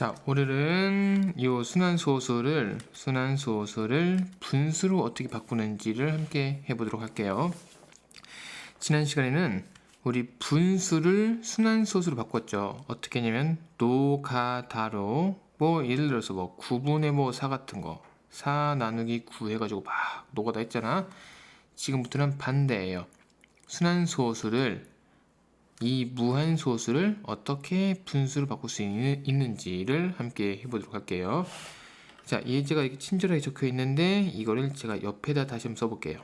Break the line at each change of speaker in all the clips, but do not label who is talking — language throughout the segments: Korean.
자, 오늘은 이 순환소수를 순환소수를 분수로 어떻게 바꾸는지를 함께 해보도록 할게요. 지난 시간에는 우리 분수를 순환소수로 바꿨죠. 어떻게 했냐면 노가다로 뭐 예를 들어서 뭐 9분의 뭐 4 같은 거 4 나누기 9 해가지고 막 노가다 했잖아. 지금부터는 반대예요. 순환소수를 이 무한소수를 어떻게 분수로 바꿀 수 있는, 있는 지를 함께 해보도록 할게요. 자, 예제가 이렇게 친절하게 적혀 있는데 이거를 제가 옆에다 다시 한번 써볼게요.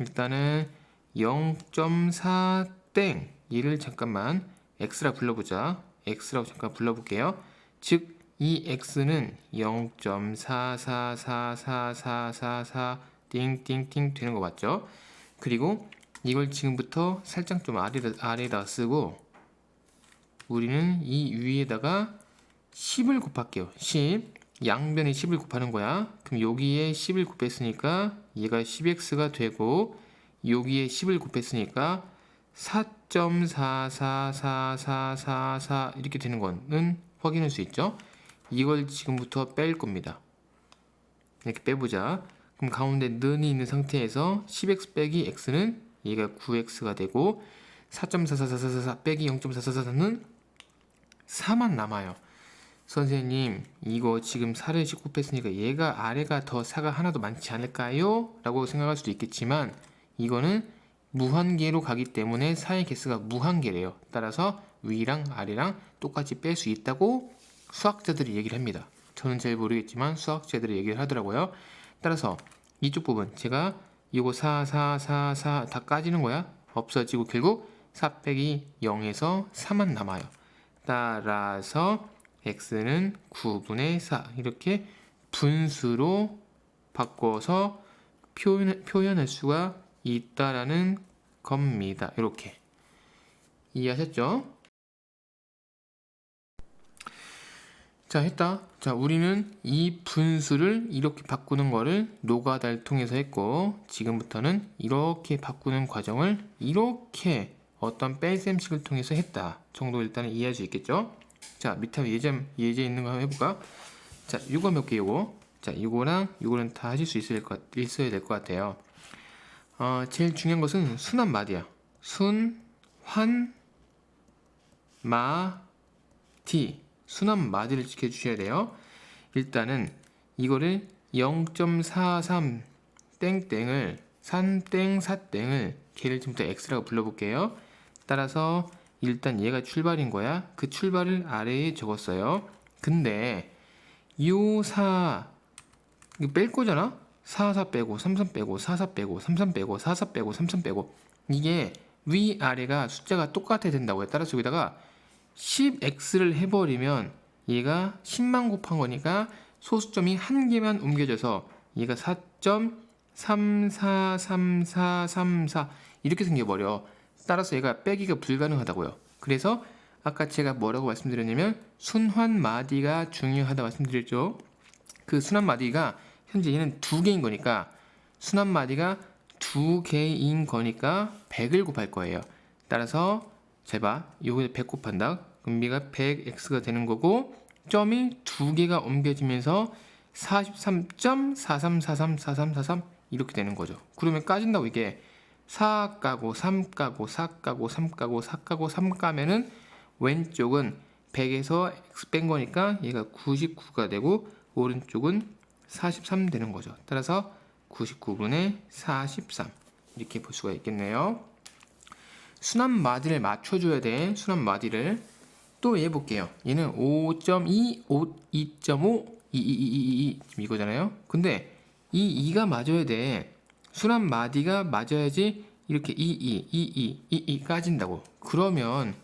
일단은 0.4땡 얘를 잠깐만 x라 불러보자. x라고 잠깐 불러볼게요. 즉, 이 x는 0.4444444 띵띵띵 되는 거 맞죠? 그리고 이걸 지금부터 살짝 좀 아래다, 아래다 쓰고 우리는 이 위에다가 10을 곱할게요. 10 양변에 10을 곱하는 거야. 그럼 여기에 10을 곱했으니까 얘가 10x가 되고 여기에 10을 곱했으니까 4.4444444 이렇게 되는 거는 확인할 수 있죠. 이걸 지금부터 뺄 겁니다. 이렇게 빼보자. 그럼 가운데 는이 있는 상태에서 10x 빼기 x는 얘가 9x가 되고 4.44444 빼기 0.444는 4만 남아요. 선생님, 이거 지금 4를 19 뺐으니까 얘가 아래가 더 4가 하나도 많지 않을까요? 라고 생각할 수도 있겠지만 이거는 무한계로 가기 때문에 4의 개수가 무한계래요. 따라서 위랑 아래랑 똑같이 뺄 수 있다고 수학자들이 얘기를 합니다. 저는 잘 모르겠지만 수학자들이 얘기를 하더라고요. 따라서 이쪽 부분 제가 이거 4, 4, 4, 4 다 까지는 거야. 없어지고 결국 4 빼기 0에서 4만 남아요. 따라서 x는 9분의 4 이렇게 분수로 바꿔서 표현, 표현할 수가 있다라는 겁니다. 이렇게 이해하셨죠? 자, 했다. 자, 우리는 이 분수를 이렇게 바꾸는 거를 노가다를 통해서 했고, 지금부터는 이렇게 바꾸는 과정을 이렇게 어떤 뺄셈식을 통해서 했다. 정도 일단은 이해할 수 있겠죠? 자, 밑에 예제, 예제 있는 거 한번 해볼까? 자, 이거 몇 개, 이거. 자, 이거랑 이거는 다 하실 수 있을 것, 있어야 될 것 같아요. 어, 제일 중요한 것은 순한 마디야. 순, 환, 마, 티. 순환 마디를 지켜주셔야 돼요. 일단은 이거를 0.43 땡땡을 3땡 4땡을 걔를 지금부터 x라고 불러볼게요. 따라서 일단 얘가 출발인 거야. 그 출발을 아래에 적었어요. 근데 요4 이거 뺄 거잖아. 4, 4 빼고 3, 3 빼고 4, 4 빼고 3, 3 빼고 4, 4 빼고 3, 3 빼고 이게 위 아래가 숫자가 똑같아야 된다고요. 따라서 여기다가 10x를 해버리면 얘가 10만 곱한 거니까 소수점이 한 개만 옮겨져서 얘가 4.343434 이렇게 생겨버려. 따라서 얘가 빼기가 불가능하다고요. 그래서 아까 제가 뭐라고 말씀드렸냐면 순환 마디가 중요하다 말씀드렸죠. 그 순환 마디가 현재 얘는 두 개인 거니까 순환 마디가 두 개인 거니까 100을 곱할 거예요. 따라서 잘 봐. 요거 100 곱한다. 얘가 100x가 되는 거고 점이 두 개가 옮겨지면서 43.43434343 이렇게 되는 거죠. 그러면 까진다고 이게 4 까고 3 까고 4 까고 3 까고 4 까고 3 까면은 왼쪽은 100에서 x 뺀 거니까 얘가 99가 되고 오른쪽은 43 되는 거죠. 따라서 99분의 43 이렇게 볼 수가 있겠네요. 순환 마디를 맞춰줘야 돼. 순환 마디를 또 얘 볼게요. 얘는 5.2, 5, 2.5, 2, 2, 2, 2, 2 지금 이거잖아요. 근데 이 2가 맞아야 돼. 순환 마디가 맞아야지 이렇게 2, 2, 2, 2, 2, 2 까진다고. 그러면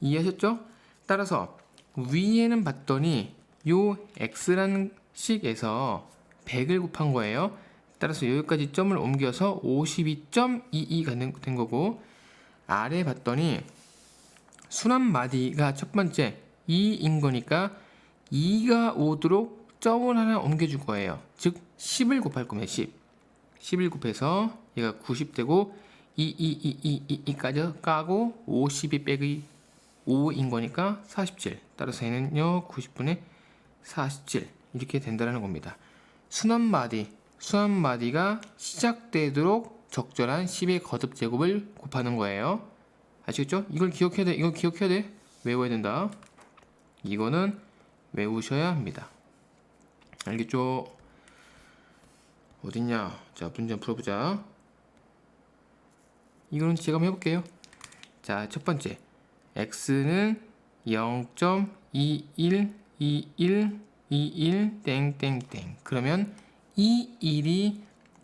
이해하셨죠? 따라서 위에는 봤더니 요 x라는 식에서 100을 곱한 거예요. 따라서 여기까지 점을 옮겨서 52.22가 된 거고 아래 봤더니 순환 마디가 첫 번째 2인 거니까 2가 오도록 점을 하나 옮겨줄 거예요. 즉 10을 곱할 겁니다. 10. 10을 곱해서 얘가 90 되고 2, 2, 2, 2, 2, 2까지 까고 52 빼기 5인 거니까 47. 따라서 얘는요 90분의 47 이렇게 된다는 겁니다. 순환 마디, 순환 마디가 시작되도록 적절한 10의 거듭 제곱을 곱하는 거예요. 아시겠죠? 이걸 기억해야 돼. 이거 기억해야 돼. 외워야 된다. 이거는 외우셔야 합니다. 알겠죠? 어딨냐? 자, 문제 한번 풀어보자. 이거는 제가 한번 해볼게요. 자, 첫 번째. x는 0.212121 땡땡땡. 그러면 이 1이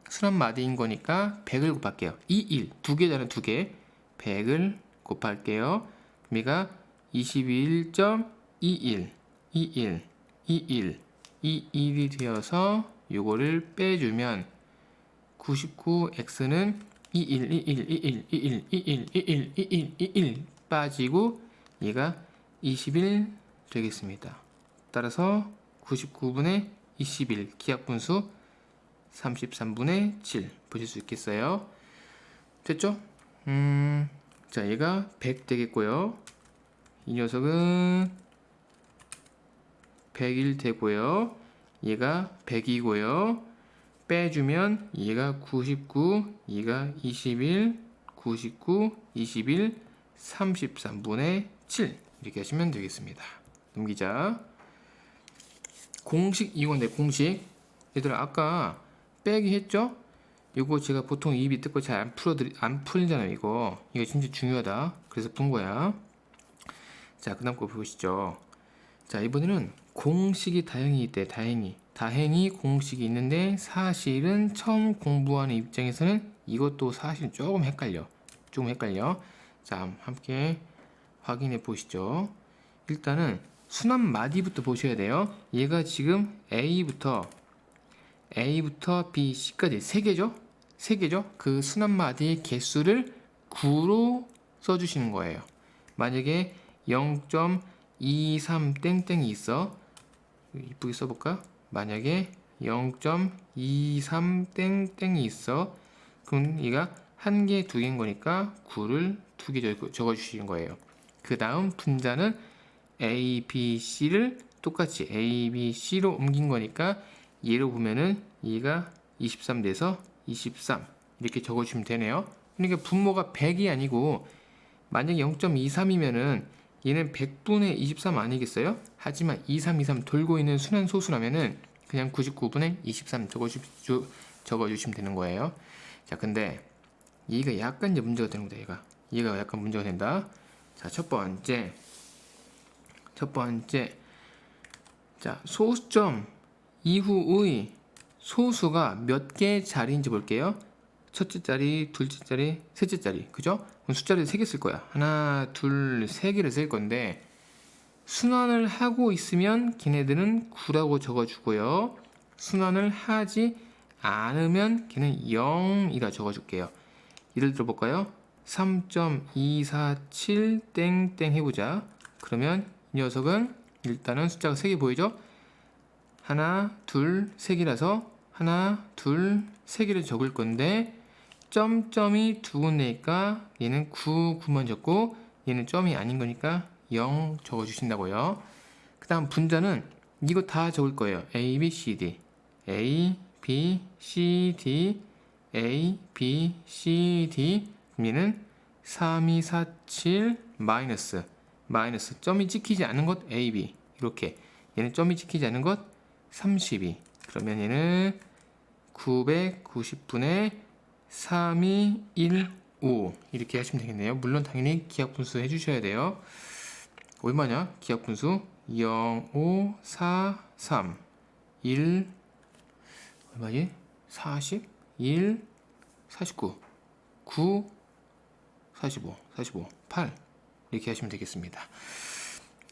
순환 마디인 거니까 100을 곱할게요. 이 1, 두 개잖아, 두 개. 100을 곱할게요. 그러니까 21.21, 21, 21, 21이 되어서 요거를 빼주면 99x는 21, 21, 21, 21, 21, 21, 21, 21 빠지고 얘가 21 되겠습니다. 따라서 99분의 21 기하분수 33분의 7 보실 수 있겠어요? 됐죠? 음, 자 얘가 100 되겠고요. 이 녀석은 101 되고요. 얘가 100이고요. 빼주면 얘가 99, 얘가 21, 99, 21, 33분의 7 이렇게 하시면 되겠습니다. 넘기자. 공식 이건데 공식 얘들아 아까 빼기 했죠? 이거 제가 보통 입이 뜯고 잘안 풀어드리 안 풀잖아요 이거. 이거 진짜 중요하다. 그래서 푼 거야. 자 그 다음 거 보시죠. 자 이번에는 공식이 다행히 있대 다행히. 다행히 공식이 있는데 사실은 처음 공부하는 입장에서는 이것도 사실 조금 헷갈려. 조금 헷갈려. 자 함께 확인해 보시죠. 일단은 순환 마디부터 보셔야 돼요. 얘가 지금 A부터 A부터 B, C까지 세 개죠? 세 개죠? 그 순환 마디의 개수를 9로 써주시는 거예요. 만약에 0.23 땡땡이 있어. 이쁘게 써볼까? 만약에 0.23 땡땡이 있어. 그럼 얘가 한 개, 두 개인 거니까 9를 두 개 적어주시는 거예요. 그 다음 분자는 A, B, C를 똑같이 A, B, C로 옮긴 거니까 얘로 보면은 얘가 23 돼서 23 이렇게 적어주시면 되네요. 그러니까 분모가 100이 아니고 만약에 0.23이면은 얘는 100분의 23 아니겠어요? 하지만 2323 돌고 있는 순환 소수라면은 그냥 99분의 23 적어주, 적어주시면 되는 거예요. 자, 근데 얘가 약간 이제 문제가 되는 거다, 얘가. 얘가 약간 문제가 된다. 자, 첫 번째. 첫 번째. 자, 소수점 이후의 소수가 몇 개의 자리인지 볼게요. 첫째 자리, 둘째 자리, 셋째 자리. 그죠? 그럼 숫자를 세 개 쓸 거야. 하나, 둘, 세 개를 쓸 건데 순환을 하고 있으면 걔네들은 9라고 적어주고요. 순환을 하지 않으면 걔는 0이라 적어줄게요. 예를 들어 볼까요? 3.247 땡땡 해보자. 그러면 이 녀석은 일단은 숫자가 3개 보이죠? 하나, 둘, 세 개라서 하나, 둘, 세 개를 적을 건데 점점이 두 군데니까 얘는 9, 9만 적고 얘는 점이 아닌 거니까 0 적어 주신다고요. 그 다음 분자는 이거 다 적을 거예요. A, B, C, D A, B, C, D A, B, C, D 얘는 3, 2, 4, 7 마이너스 마이너스 점이 찍히지 않은 것 A, B 이렇게 얘는 점이 찍히지 않은 것 32. 그러면 얘는 990분의 3215 이렇게 하시면 되겠네요. 물론 당연히 기하분수 해주셔야 돼요. 얼마냐? 기하분수 0, 5, 4, 3, 1 얼마지? 40, 1, 49, 9, 45, 45, 8 이렇게 하시면 되겠습니다.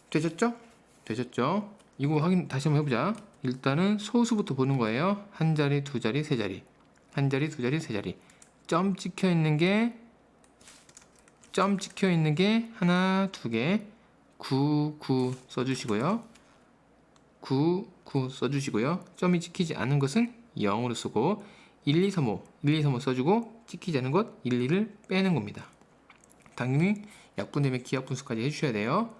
되셨죠? 되셨죠? 이거 확인 다시 한번 해보자. 일단은 소수부터 보는 거예요. 한 자리, 두 자리, 세 자리. 한 자리, 두 자리, 세 자리. 점 찍혀 있는 게, 점 찍혀 있는 게 하나, 두 개. 9, 9 써주시고요. 9, 9 써주시고요. 점이 찍히지 않은 것은 0으로 쓰고, 1, 2, 3, 5, 1, 2, 3, 5 써주고, 찍히지 않은 것 1, 2를 빼는 겁니다. 당연히 약분되면 기하분수까지 해주셔야 돼요.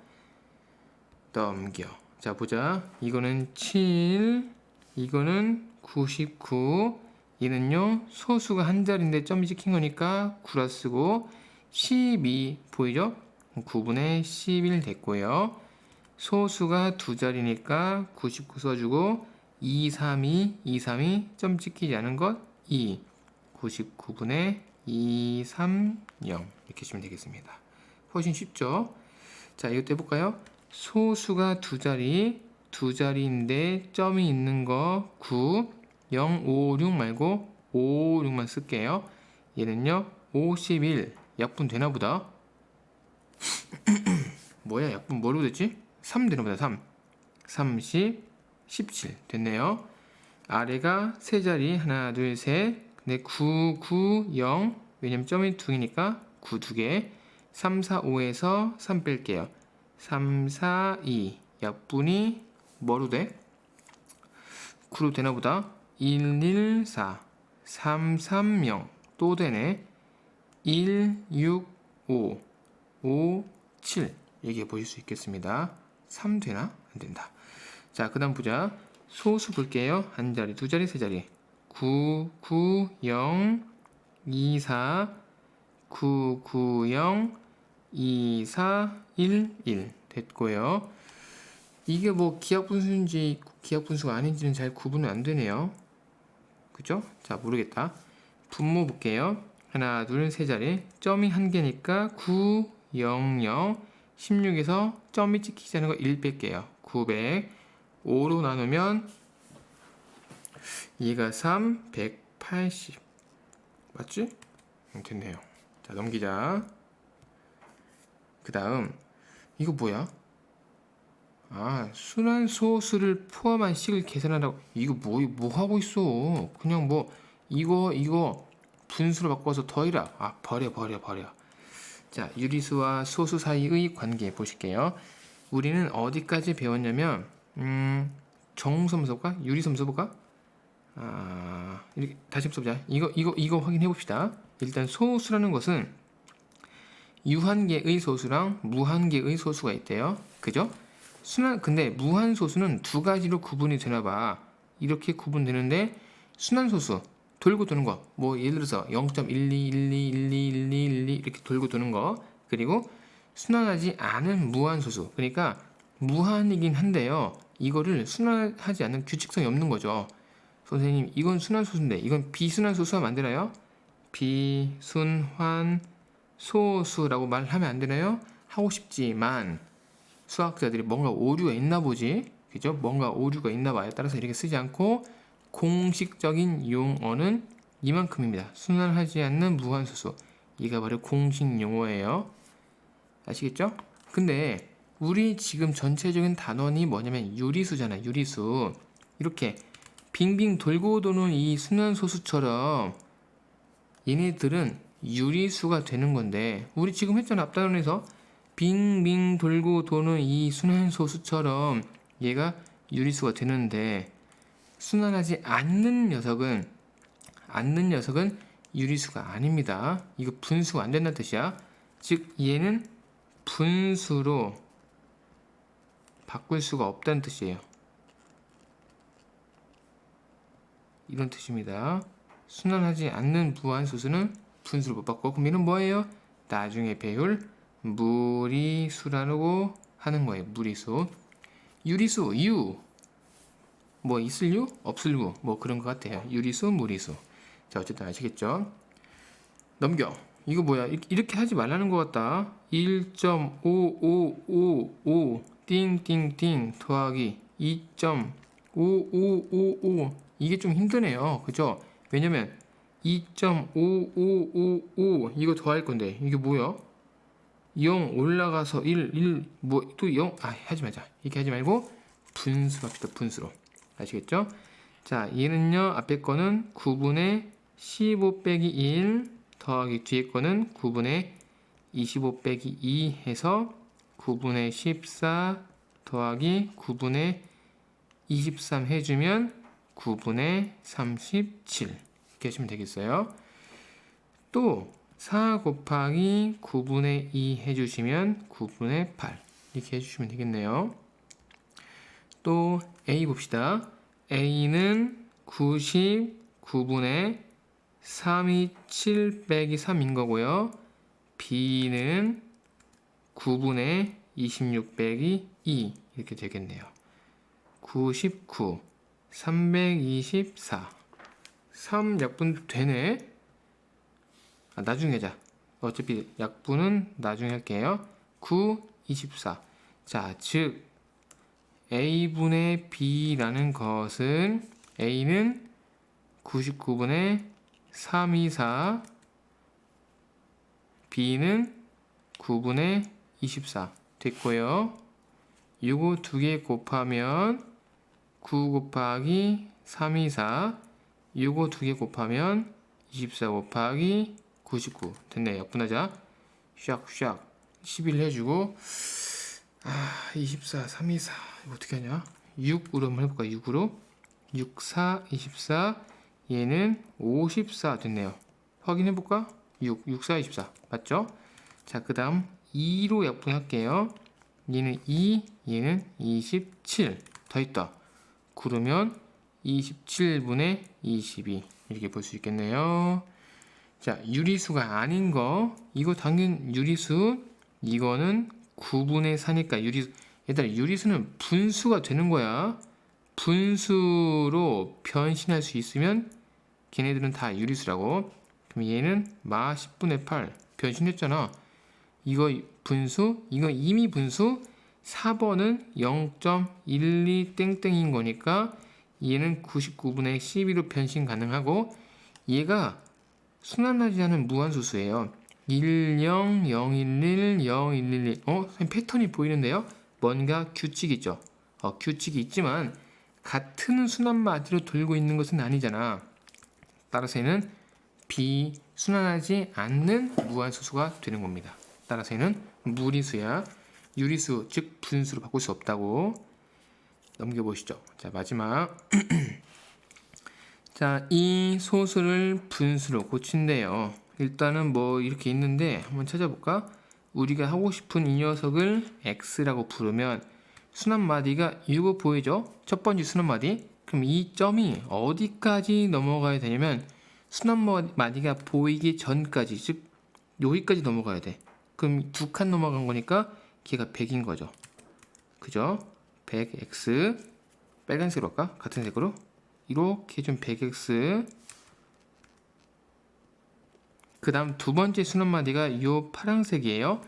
넘겨. 자 보자. 이거는 7, 이거는 99. 얘는요 소수가 한 자리인데 점이 찍힌 거니까 9라 쓰고 12 보이죠? 9분의 11 됐고요. 소수가 두 자리니까 99 써주고 2, 3, 2, 2, 3, 2, 점 찍히지 않은 것 2, 99분의 2, 3, 0 이렇게 주면 되겠습니다. 훨씬 쉽죠? 자, 이것도 해볼까요? 소수가 두 자리, 두 자리인데 점이 있는 거 9, 0, 5, 6 말고 5, 6만 쓸게요. 얘는요, 51 약분 되나 보다. 뭐야, 약분 뭐로 됐지? 3 되나 보다, 3. 30, 17 됐네요. 아래가 세 자리 하나 둘 셋. 근데 9 9 0 왜냐면 점이 두 개니까 9두 개. 3 4 5에서 3 뺄게요. 3 4 2 약분이 뭐로 돼? 9로 되나 보다. 1 1 4 3 3 0또 되네. 1 6 5 5 7 얘기해 보실 수 있겠습니다. 3 되나? 안 된다. 자, 그 다음 보자. 소수 볼게요. 한 자리, 두 자리, 세 자리. 9, 9, 0, 2, 4, 9, 9, 0, 2, 4, 1, 1. 됐고요. 이게 뭐 기하분수인지 기하분수가 아닌지는 잘 구분이 안 되네요. 그죠? 자, 모르겠다. 분모 볼게요. 하나, 둘, 세 자리. 점이 한 개니까 9, 0, 0, 16에서 점이 찍히지 않은 거 1 뺄게요. 900. 5로 나누면 얘가 3, 180 맞지? 응, 됐네요. 자 넘기자. 그 다음 이거 뭐야? 아 순환 소수를 포함한 식을 계산하라고 이거 뭐, 뭐 하고 있어? 그냥 뭐 이거 이거 분수로 바꿔서 더해라. 아 버려 버려 버려. 자 유리수와 소수 사이의 관계 보실게요. 우리는 어디까지 배웠냐면 음? 유리수함 써볼까? 아, 이렇게 다시 써보자. 이거 이거 이거 확인해 봅시다. 일단 소수라는 것은 유한계의 소수랑 무한계의 소수가 있대요. 그죠? 순환 근데 무한 소수는 두 가지로 구분이 되나 봐. 이렇게 구분되는데 순환 소수 돌고 도는 거. 뭐 예를 들어서 0.1212121212 이렇게 돌고 도는 거. 그리고 순환하지 않은 무한 소수. 그러니까 무한이긴 한데요. 이거를 순환하지 않는 규칙성이 없는 거죠. 선생님, 이건 순환 소수인데 이건 비순환 소수가 만들어요? 비순환 소수라고 말하면 안 되나요? 하고 싶지만 수학자들이 뭔가 오류가 있나 보지. 그죠? 뭔가 오류가 있나 봐요. 따라서 이렇게 쓰지 않고 공식적인 용어는 이만큼입니다. 순환하지 않는 무한소수. 이가 바로 공식 용어예요. 아시겠죠? 근데 우리 지금 전체적인 단원이 뭐냐면 유리수잖아. 유리수. 이렇게 빙빙 돌고 도는 이 순환소수처럼 얘네들은 유리수가 되는 건데 우리 지금 했잖아. 앞단원에서 빙빙 돌고 도는 이 순환소수처럼 얘가 유리수가 되는데 순환하지 않는 녀석은 않는 녀석은 유리수가 아닙니다. 이거 분수가 안 된다는 뜻이야. 즉 얘는 분수로 바꿀 수가 없다는 뜻이에요. 이런 뜻입니다. 순환하지 않는 무한소수는 분수를 못 바꿔. 그럼 얘는 뭐예요? 나중에 배울 무리수라고 하는 거예요. 무리수. 유리수, 유. 뭐 있을 유? 없을 유? 뭐 그런 것 같아요. 유리수, 무리수. 자, 어쨌든 아시겠죠? 넘겨. 이거 뭐야? 이- 이렇게 하지 말라는 것 같다. 1.5555 띵띵띵 더하기 2.5555 이게 좀 힘드네요. 그죠? 왜냐면 2.5555 이거 더할 건데 이게 뭐야? 0 올라가서 1, 1, 뭐, 또 0, 아, 하지 말자. 이렇게 하지 말고, 분수로 합시다, 분수로. 아시겠죠? 자, 얘는요, 앞에 거는 9분의 15 빼기 1 더하기 뒤에 거는 9분의 25 빼기 2 해서 9분의 14 더하기 9분의 23 해주면 9분의 37 이렇게 하시면 되겠어요. 또 4 곱하기 9분의 2 해주시면 9분의 8 이렇게 해주시면 되겠네요. 또 A 봅시다. A는 99분의 3이 7 빼기 3인 거고요. B는 9분의 26 빼기 2 이렇게 되겠네요. 99, 324. 3 약분 되네. 아, 나중에 하자. 어차피 약분은 나중에 할게요. 9, 24. 자, 즉 a분의 b라는 것은 a는 99분의 324 b는 9분의 24 됐고요. 요거 두 개 곱하면 9 곱하기 324 요거 두 개 곱하면 24 곱하기 99 됐네. 약분하자. 샥샥. 11 해주고. 아 24 324 이거 어떻게 하냐? 6으로 한번 해볼까? 6으로. 6 4 24 얘는 54 됐네요. 확인해볼까? 6 6 4 24 맞죠? 자 그 다음 2로 약분할게요. 얘는 2 얘는 27 더했다. 그러면 27분의 22 이렇게 볼 수 있겠네요. 자, 유리수가 아닌 거 이거 당연 유리수 이거는 9분의 4니까 유리수 얘들아 유리수는 분수가 되는 거야. 분수로 변신할 수 있으면 걔네들은 다 유리수라고. 그럼 얘는 마 10분의 8 변신했잖아. 이거 분수, 이거 이미 분수 4번은 0.12 땡땡인 거니까 얘는 99분의 12로 변신 가능하고 얘가 순환하지 않은 무한수수예요. 1, 0, 0, 1, 1, 0, 1, 1, 1. 어? 패턴이 보이는데요? 뭔가 규칙이 있죠. 어, 규칙이 있지만 같은 순환마디로 돌고 있는 것은 아니잖아. 따라서 얘는 비순환하지 않는 무한수수가 되는 겁니다. 따라서 얘는 무리수야. 유리수, 즉 분수로 바꿀 수 없다고 넘겨보시죠. 자, 마지막. 자, 이 소수를 분수로 고친대요. 일단은 뭐 이렇게 있는데 한번 찾아볼까? 우리가 하고 싶은 이 녀석을 x라고 부르면 순환 마디가 이거 보이죠? 첫 번째 순환 마디. 그럼 이 점이 어디까지 넘어가야 되냐면 순환 마디가 보이기 전까지, 즉 여기까지 넘어가야 돼. 그럼 두 칸 넘어간 거니까 걔가 100인 거죠. 그죠? 100x 빨간색으로 할까? 같은 색으로 이렇게 좀 100x 그 다음 두 번째 순환마디가 이 파란색이에요.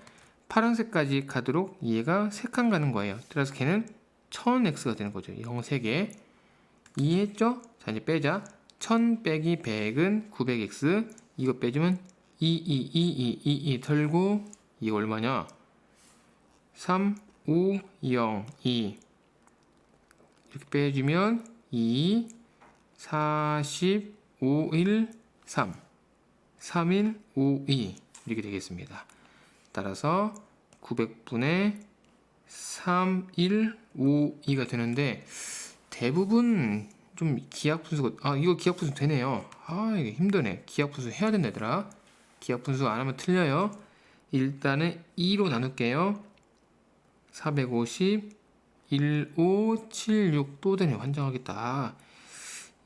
파란색까지 가도록 얘가 세칸 가는 거예요. 따라서 걔는 1000x가 되는 거죠. 0 3개 이해했죠? 자 이제 빼자 1000 빼기 100은 900x 이거 빼주면 2, 2, 2, 2, 2, 2 털고 이거 얼마냐 3, 5, 0, 2 이렇게 빼주면 2, 40, 5, 1, 3 3, 1, 5, 2 이렇게 되겠습니다. 따라서 900분의 3, 1, 5, 2가 되는데 대부분 좀 기하 분수가 아 이거 기하 분수 되네요. 아 이게 힘드네. 기하 분수 해야 된다 얘들아. 기하 분수 안 하면 틀려요. 일단은 2로 나눌게요. 450 1576또 되네 환장하겠다.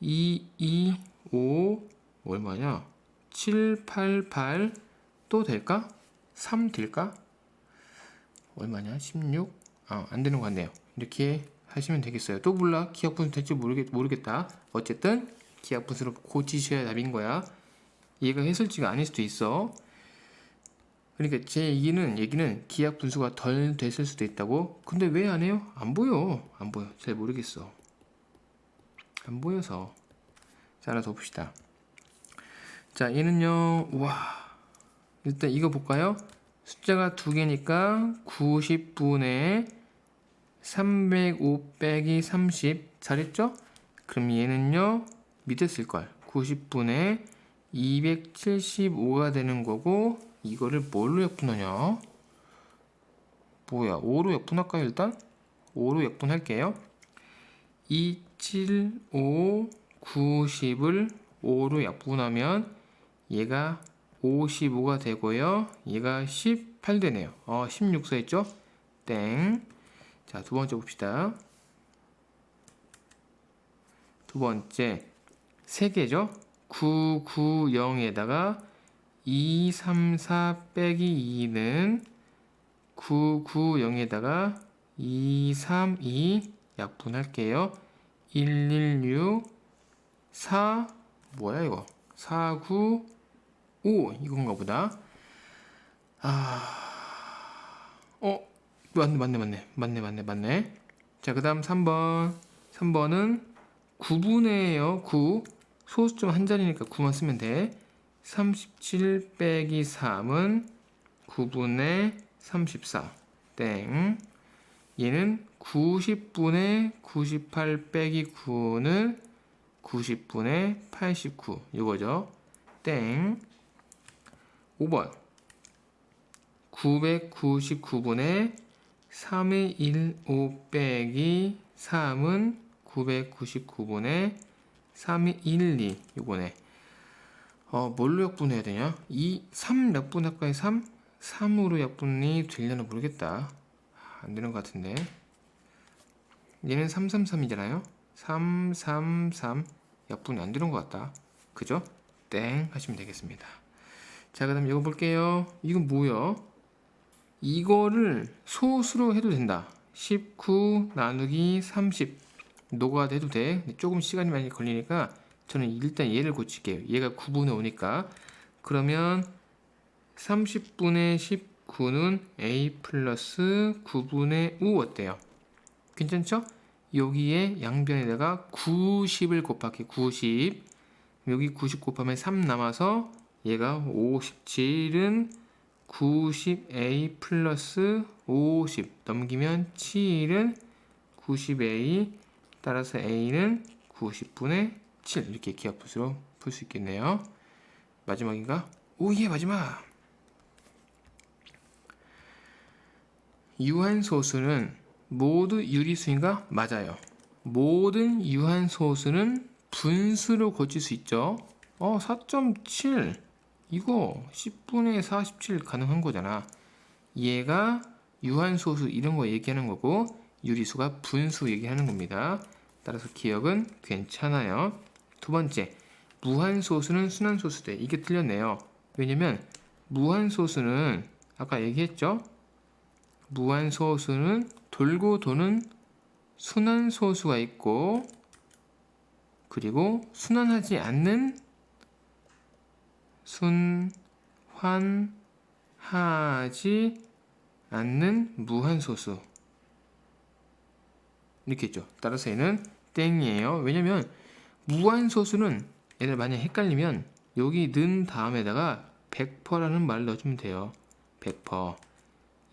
2 2 5 얼마냐? 788또 될까? 3 될까? 얼마냐? 16 아, 안 되는 것 같네요. 이렇게 하시면 되겠어요. 또 몰라? 기억 분수 될지 모르겠, 모르겠다. 어쨌든 기억 분수로 고치셔야 답인 거야. 얘가 해설지가 아닐 수도 있어 그러니까 제 얘기는 얘기는 기약 분수가 덜 됐을 수도 있다고. 근데 왜 안 해요? 안 보여. 안 보여. 잘 모르겠어. 안 보여서. 자, 하나 더 봅시다. 자, 얘는요. 와. 일단 이거 볼까요? 숫자가 두 개니까 90분의 305 빼기 30 잘했죠? 그럼 얘는요. 밑에 쓸 걸. 90분의 275가 되는 거고 이거를 뭘로 약분하냐? 뭐야? 5로 약분할까요, 일단? 5로 약분할게요. 2, 7, 5, 90을 5로 약분하면 얘가 55가 되고요. 얘가 18 되네요. 어, 16 써있죠? 땡. 자, 두 번째 봅시다. 두 번째, 세 개죠? 9, 9, 0에다가 2, 3, 4 빼기 2는 9, 9, 0에다가 2, 3, 2 약분할게요. 1, 1, 6, 4, 뭐야 이거? 4, 9, 5 이건가 보다. 아, 어, 맞네, 맞네, 맞네, 맞네, 맞네, 맞네. 자, 그 다음 3번. 3번은 9분의요. 9. 소수점 한 자리니까 9만 쓰면 돼. 37 빼기 3은 9분의 34. 땡. 얘는 90분의 98 빼기 9는 90분의 89. 이거죠. 땡. 5번. 999분의 3의 1, 5 빼기 3은 999분의 3의 1, 2. 이거네. 어, 뭘로 약분해야 되냐? 2, 3 약분할까요? 3? 3으로 약분이 되려나 모르겠다. 안 되는 것 같은데. 얘는 333이잖아요. 333 약분이 안 되는 것 같다. 그죠? 땡 하시면 되겠습니다. 자, 그 다음 이거 볼게요. 이건 뭐야? 이거를 소수로 해도 된다. 19 나누기 30 녹아도 해도 돼. 조금 시간이 많이 걸리니까 저는 일단 얘를 고칠게요. 얘가 9분의 5니까 그러면 30분의 19는 a 플러스 9분의 5 어때요? 괜찮죠? 여기에 양변에다가 90을 곱할게 90 여기 90 곱하면 3 남아서 얘가 57은 90a 플러스 50 넘기면 7은 90a 따라서 a는 90분의 7 이렇게 기하풋으로 풀 수 있겠네요. 마지막인가? 오예 마지막. 유한소수는 모두 유리수인가? 맞아요. 모든 유한소수는 분수로 고칠 수 있죠. 어, 4.7 이거 10분의 47 가능한 거잖아. 얘가 유한소수 이런 거 얘기하는 거고 유리수가 분수 얘기하는 겁니다. 따라서 기억은 괜찮아요. 두 번째, 무한소수는 순환소수대. 이게 틀렸네요. 왜냐면 무한소수는 아까 얘기했죠? 무한소수는 돌고 도는 순환소수가 있고 그리고 순환하지 않는 순환하지 않는 무한소수 이렇게 했죠. 따라서 얘는 땡이에요. 왜냐면 무한소수는 얘들 만약 헷갈리면 여기 는 다음에다가 100%라는 말을 넣어주면 돼요. 100%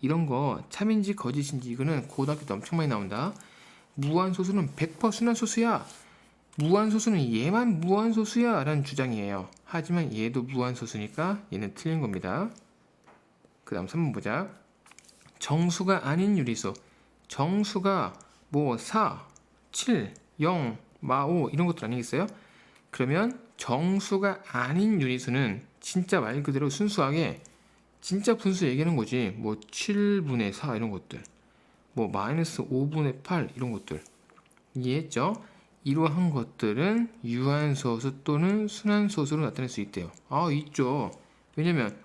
이런 거 참인지 거짓인지 이거는 고등학교 때 엄청 많이 나온다. 무한소수는 100% 순환소수야. 무한소수는 얘만 무한소수야 라는 주장이에요. 하지만 얘도 무한소수니까 얘는 틀린 겁니다. 그 다음 3번 보자. 정수가 아닌 유리수. 정수가 뭐 4, 7, 0, 마5 이런 것들 아니겠어요? 그러면 정수가 아닌 유리수는 진짜 말 그대로 순수하게 진짜 분수 얘기하는 거지. 뭐 7분의 4 이런 것들. 뭐 마이너스 5분의 8 이런 것들. 이해했죠? 이러한 것들은 유한소수 또는 순환소수로 나타낼 수 있대요. 아, 있죠. 왜냐면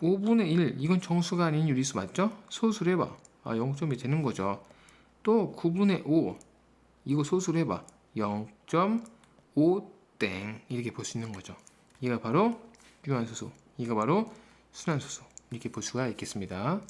5분의 1 이건 정수가 아닌 유리수 맞죠? 소수를 해봐. 아, 0점이 되는 거죠. 또 9분의 5 이거 소수를 해봐. 0.5땡 이렇게 볼 수 있는 거죠. 이가 바로 유한소수. 이가 바로 순환소수. 이렇게 볼 수가 있겠습니다.